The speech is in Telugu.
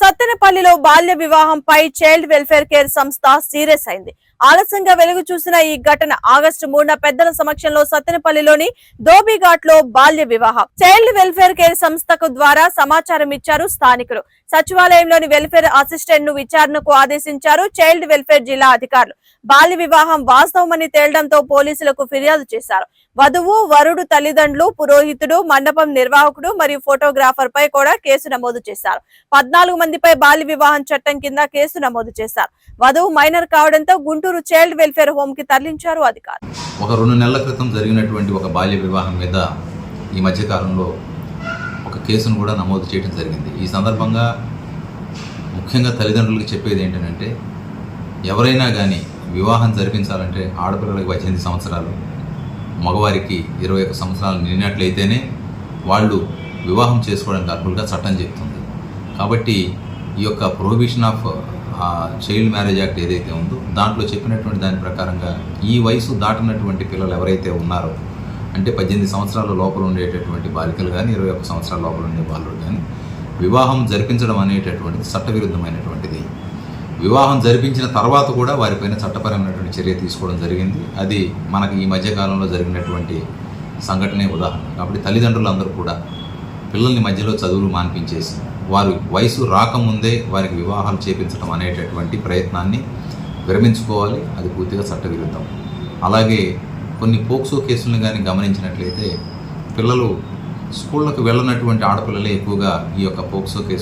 సత్తెనపల్లిలో బాల్య వివాహంపై చైల్డ్ వెల్ఫేర్ కేర్ సంస్థ సీరియస్ అయింది. ఆలస్యంగా వెలుగు చూసిన ఈ ఘటన ఆగస్టు మూడున పెద్దల సమక్షంలో సత్తెనపల్లిలోని ధోబీఘాట్లో బాల్య వివాహం. చైల్డ్ వెల్ఫేర్ కేర్ సంస్థకు ద్వారా సమాచారం ఇచ్చారు స్థానికులు. సచివాలయంలోని వెల్ఫేర్ అసిస్టెంట్ను విచారణకు ఆదేశించారు చైల్డ్ వెల్ఫేర్ జిల్లా అధికారులు. బాల్య వివాహం వాస్తవమని తేలడంతో పోలీసులకు ఫిర్యాదు చేశారు. వధువు వరుడు తల్లిదండ్రులు పురోహితుడు మండపం నిర్వాహకుడు మరియు ఫోటోగ్రాఫర్ పై కూడా కేసు నమోదు చేశారు. పద్నాలుగు మందిపై బాల్య వివాహం చట్టం కింద కేసు నమోదు చేశారు. వధువు మైనర్ కావడంతో గుంటూరు చైల్డ్ వెల్ఫేర్ హోమ్కి తరలించారు అధికారులు ఒక రెండు నెలల క్రితం జరిగినటువంటి ఒక బాల్య వివాహం మీద ఈ మధ్యకాలంలో ఒక కేసును కూడా నమోదు చేయడం జరిగింది. ఈ సందర్భంగా ముఖ్యంగా తల్లిదండ్రులకు చెప్పేది ఏంటంటే ఎవరైనా కానీ వివాహం జరిపించాలంటే ఆడపిల్లలకి పద్దెనిమిది సంవత్సరాలు మగవారికి ఇరవై ఒక్క సంవత్సరాలు నిండినట్లయితేనే వాళ్ళు వివాహం చేసుకోవడానికి అర్హులుగా చట్టం చెప్తుంది. కాబట్టి ఈ యొక్క prohibition of child marriage act ఏదైతే ఉందో దాంట్లో చెప్పినటువంటి దాని ప్రకారంగా ఈ వయసు దాటినటువంటి పిల్లలు ఎవరైతే ఉన్నారో అంటే పద్దెనిమిది సంవత్సరాల లోపల ఉండేటటువంటి బాలికలు కానీ ఇరవై ఒక్క సంవత్సరాల లోపల ఉండే బాలుడు కానీ వివాహం జరిపించడం అనేటటువంటిది చట్టవిరుద్ధమైనటువంటిది. వివాహం జరిపించిన తర్వాత కూడా వారిపైన చట్టపరమైనటువంటి చర్య తీసుకోవడం జరిగింది. అది మనకి ఈ మధ్యకాలంలో జరిగినటువంటి సంఘటనే ఉదాహరణ. కాబట్టి తల్లిదండ్రులందరూ కూడా పిల్లల్ని మధ్యలో చదువులు మాన్పించేసి వారి వయసు రాకముందే వారికి వివాహం చేపించడం అనేటటువంటి ప్రయత్నాన్ని విరమించుకోవాలి. అది పూర్తిగా చట్టవిరుద్ధం. అలాగే కొన్ని పోక్సో కేసులను కానీ గమనించినట్లయితే పిల్లలు స్కూళ్ళకు వెళ్ళనటువంటి ఆడపిల్లలే ఎక్కువగా ఈ యొక్క పోక్సో కేసు